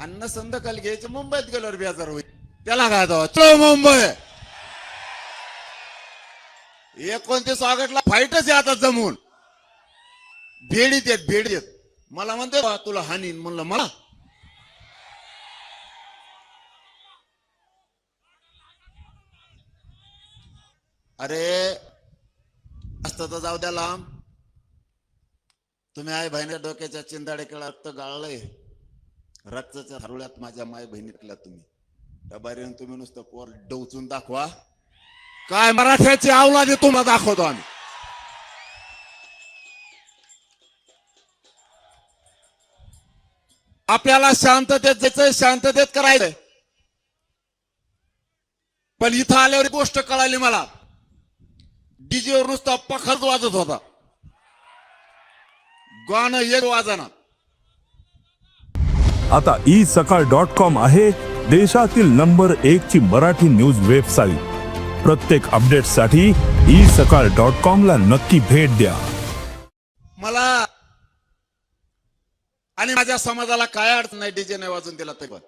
अन्न संद काल घ्यायचं मुंबईत गेल्यावर बेजार होईल. त्याला काय जावं चलो मुंबई! एकोणतीस ऑगस्टला फाईटच आहे आता जमून. भेडीत येत भेडीत येत मला म्हणते "बा, तुला हानी म्हणलं मला. अरे असतं तर जाऊ द्या लांब. तुम्ही आई बहिणी डोक्याच्या चिंदाडे केला रक्त गाळलंय. रक्ताच्या हरुळ्यात माझ्या माय बहिणीतल्या तुम्ही. त्या तुम्ही नुसतं पोर डोचून दाखवा. काय मराठ्याची अवलादी तुम्हाला दाखवतो आम्ही. आपल्याला शांततेत जायचंय शांततेत करायचंय. पण इथं आल्यावर एक गोष्ट कळाली मला. डीजेवर नुसता पखरच वाजत होता. गाणं एक वाजना. आता ई सकाळ डॉट कॉम आहे देशातील नंबर एक ची मराठी न्यूज वेबसाईट. प्रत्येक अपडेटसाठी ई सकाळ डॉट कॉम ला नक्की भेट द्या. मला आणि माझ्या समाजाला काय अडचण नाही डीजे नाही वाजून दिला ते पण.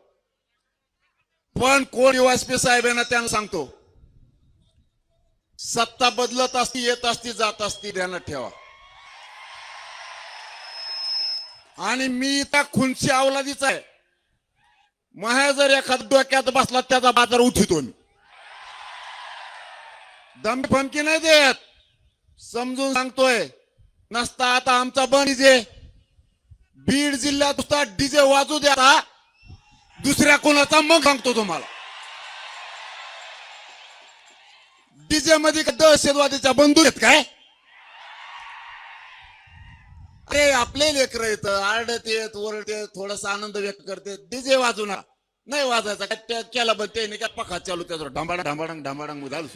पण कोण युवासपी साहेब यांना त्यांना सांगतो. सत्ता बदलत असती येत असती जात असती ध्यानात ठेवा. आणि मी त्या खुनशी अवलादीच आहे. महा जर एखाद डोक्यात बसला त्याचा बाजार उठितो मी. दम फमकी नाही देत. समजून सांगतोय नसता आता आमचा बन डीजे. बीड जिल्ह्यात नुसता डीजे वाजू द्या दुसऱ्या कोणाचा मग सांगतो तुम्हाला. डीजे मध्ये का दहशतवादीच्या बंधू आहेत काय? आपले आपले लेकर येत? आरडत येत ओरडत येत थोडासा आनंद व्यक्त करते. डीजे वाजू ना. नाही वाजायचा. काय त्या- केला बघ त्याने काय पखा चालू त्याचा ढांबाडा ढांबाडंग ढांबाडंग घालू